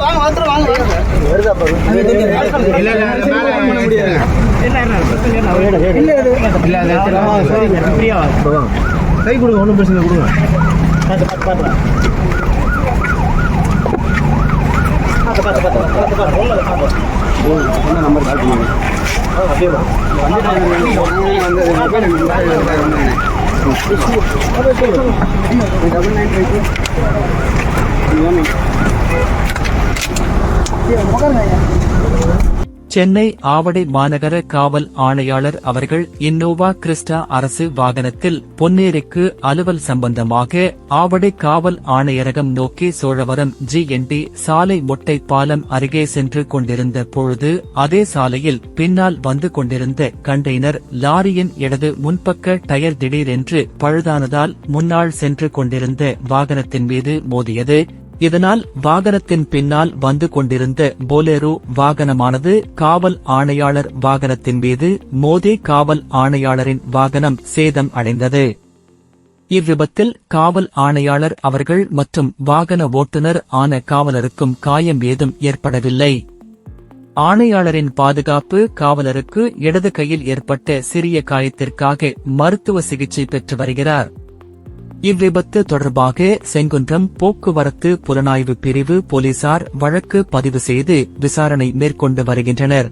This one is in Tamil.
வாங்க வாங்க. வாங்க வருதா பாருங்க கை கொடுங்க ஒன்றும் பிரச்சனை இல்லை, கொடுங்க சென்னை சென்னை ஆவடை மாநகர காவல் ஆணையாளர் அவர்கள் இன்னோவா கிறிஸ்டா அரசு வாகனத்தில் பொன்னேரிக்கு அலுவல் சம்பந்தமாக ஆவடை காவல் ஆணையரகம் நோக்கி சோழவரம் ஜிஎன்டி சாலை மொட்டை பாலம் அருகே சென்று கொண்டிருந்த பொழுது அதே சாலையில் பின்னால் வந்து கொண்டிருந்த கண்டெய்னர் லாரியின் இடது முன்பக்க டயர் திடீரென்று பழுதானதால் முன்னால் சென்று கொண்டிருந்த வாகனத்தின் மீது மோதியது. இதனால் வாகனத்தின் பின்னால் வந்து கொண்டிருந்த போலேரோ வாகனமானது காவல் ஆணையாளர் வாகனத்தின் மீது மோதி காவல் ஆணையாளரின் வாகனம் சேதம் அடைந்தது. இவ்விபத்தில் காவல் ஆணையாளர் அவர்கள் மற்றும் வாகன ஓட்டுநர் ஆன காவலருக்கும் காயம் ஏதும் ஏற்படவில்லை. ஆணையாளரின் பாதுகாப்பு காவலருக்கு இடது கையில் ஏற்பட்ட சிறிய காயத்திற்காக மருத்துவ சிகிச்சை பெற்று வருகிறார். இவ்விபத்து தொடர்பாக செங்குன்றம் போக்குவரத்து புலனாய்வு பிரிவு போலீசார் வழக்கு பதிவு செய்து விசாரணை மேற்கொண்டு வருகின்றனர்.